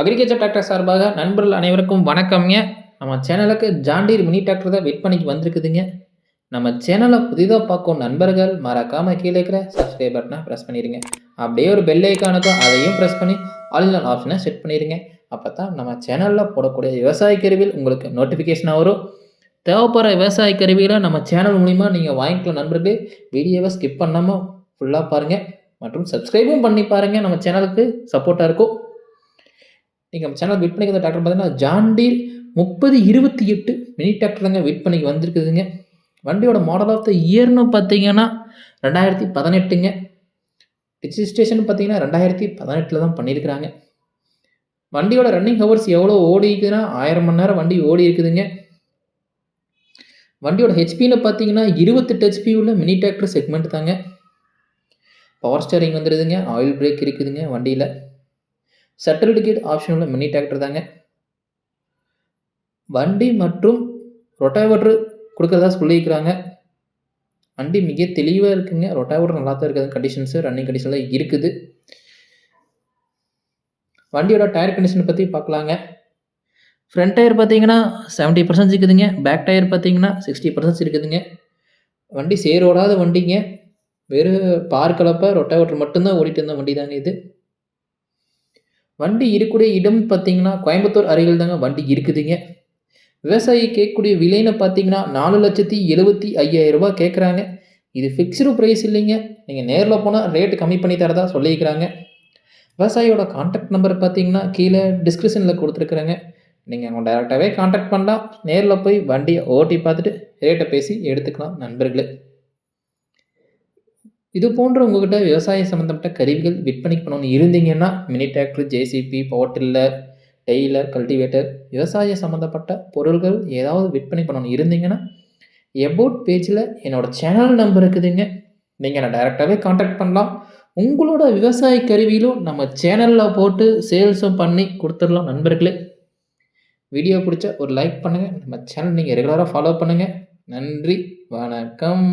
Agriculture tractor சார்பாக நண்பர்கள் அனைவருக்கும் வணக்கம்ங்க. நம்ம சேனலுக்கு ஜாண்டீர் மினி டிராக்டர் தான் விற்பனைக்கு வந்திருக்குதுங்க. நம்ம சேனலை புதிதாக பார்க்கும் நண்பர்கள் மறக்காமல் கீழே இருக்கிற சப்ஸ்கிரைப் பட்டனை ப்ரெஸ் பண்ணிடுங்க அப்படியே ஒரு பெல் ஐக்கானுக்கும் அதையும் ப்ரெஸ் பண்ணி ஆல் ஆப்ஷனை செட் பண்ணிடுங்க அப்போ தான் நம்ம சேனலில் போடக்கூடிய விவசாய கருவியில் உங்களுக்கு நோட்டிஃபிகேஷனாக வரும். தேவைப்படுற விவசாய கருவிகளை நம்ம சேனல் மூலிமா நீங்கள் வாங்கிக்கலாம் நண்பர்களே வீடியோவை ஸ்கிப் பண்ணாமல் ஃபுல்லாக பாருங்கள் மற்றும் சப்ஸ்கிரைபும் பண்ணி பாருங்கள் நம்ம சேனலுக்கு சப்போர்ட்டாக இருக்கும். நீங்கள் நம்ம சேனல் விற்பனைக்கு வந்த டிராக்டர் பார்த்தீங்கன்னா ஜாண்டீர் முப்பது இருபத்தி எட்டு மினி டிராக்டருங்க விற்பனைக்கு வந்திருக்குதுங்க. வண்டியோட மாடல் ஆஃப் த இயர்னு பார்த்தீங்கன்னா ரெண்டாயிரத்தி பதினெட்டுங்க. ரிஜிஸ்ட்ரேஷன் பார்த்தீங்கன்னா ரெண்டாயிரத்தி பதினெட்டில் தான் பண்ணியிருக்கிறாங்க. வண்டியோட ரன்னிங் ஹவர்ஸ் எவ்வளோ ஓடி இருக்குதுன்னா ஆயிரம் மணி நேரம் வண்டி ஓடி இருக்குதுங்க. வண்டியோட ஹெச்பியில் பார்த்தீங்கன்னா இருபத்தெட்டு ஹெச்பி உள்ள மினி டிராக்டர் செக்மெண்ட் தாங்க. பவர் ஸ்டேரிங் வந்துடுதுங்க ஆயில் பிரேக் இருக்குதுங்க வண்டியில். சர்டிஃபிகேட் ஆப்ஷனில் மினி டிராக்டர் தாங்க. வண்டி மற்றும் ரொட்டாவேட்டர் கொடுக்குறதா சொல்லியிருக்கிறாங்க. வண்டி மிக தெளிவாக இருக்குங்க. ரொட்டாவேட்டர் நல்லா தான் இருக்குது கண்டிஷன்ஸு ரன்னிங் கண்டிஷனில் இருக்குது. வண்டியோட டயர் கண்டிஷனை பற்றி பார்க்கலாங்க. ஃப்ரண்ட் டயர் பார்த்தீங்கன்னா செவன்ட்டி பர்சன்ட் இருக்குதுங்க. பேக் டயர் பார்த்தீங்கன்னா சிக்ஸ்டி பர்சன்ட் இருக்குதுங்க. வண்டி சேரோடாத வண்டிங்க. வெறும் பார் கலப்பை ரொட்டாவேட்டர் மட்டும்தான் ஓடிட்டு இருந்த வண்டி தாங்க இது. வண்டி இருக்கக்கூடிய இடம் பார்த்தீங்கன்னா கோயம்புத்தூர் அருகில் தாங்க வண்டி இருக்குதுங்க. விவசாயி கேட்கக்கூடிய விலைன்னு பார்த்தீங்கன்னா நாலு லட்சத்தி எழுபத்தி ஐயாயிரம் ரூபாய் கேட்குறாங்க. இது ஃபிக்ஸ்டு ப்ரைஸ் இல்லைங்க. நீங்கள் நேரில் போனால் ரேட்டு கம்மி பண்ணி தரதா சொல்லியிருக்கிறாங்க. விவசாயியோட கான்டாக்ட் நம்பர் பார்த்தீங்கன்னா கீழே டிஸ்கிரிப்ஷனில் கொடுத்துருக்குறேங்க. நீங்கள் அவங்க டேரெக்டாகவே கான்டாக்ட் பண்ணலாம். நேரில் போய் வண்டியை ஓட்டி பார்த்துட்டு ரேட்டை பேசி எடுத்துக்கலாம் நண்பர்களே. இது போன்ற உங்கள்கிட்ட விவசாய சம்மந்தப்பட்ட கருவிகள் விற்பனைக்கு பண்ணணும்னு இருந்தீங்கன்னா mini tractor JCB power tiller trailer cultivator விவசாய சம்மந்தப்பட்ட பொருள்கள் ஏதாவது விற்பனை பண்ணணும் இருந்தீங்கன்னா எபோட் பேஜில் என்னோடய சேனல் நம்பர் இருக்குதுங்க. நீங்கள் நான் டைரெக்டாகவே காண்டாக்ட் பண்ணலாம். உங்களோட விவசாய கருவியிலும் நம்ம சேனலில் போட்டு சேல்ஸும் பண்ணி கொடுத்துடலாம் நண்பர்களே. வீடியோ பிடிச்சா ஒரு லைக் பண்ணுங்கள் நம்ம சேனல் நீங்கள் ரெகுலராக ஃபாலோ பண்ணுங்கள் நன்றி வணக்கம்.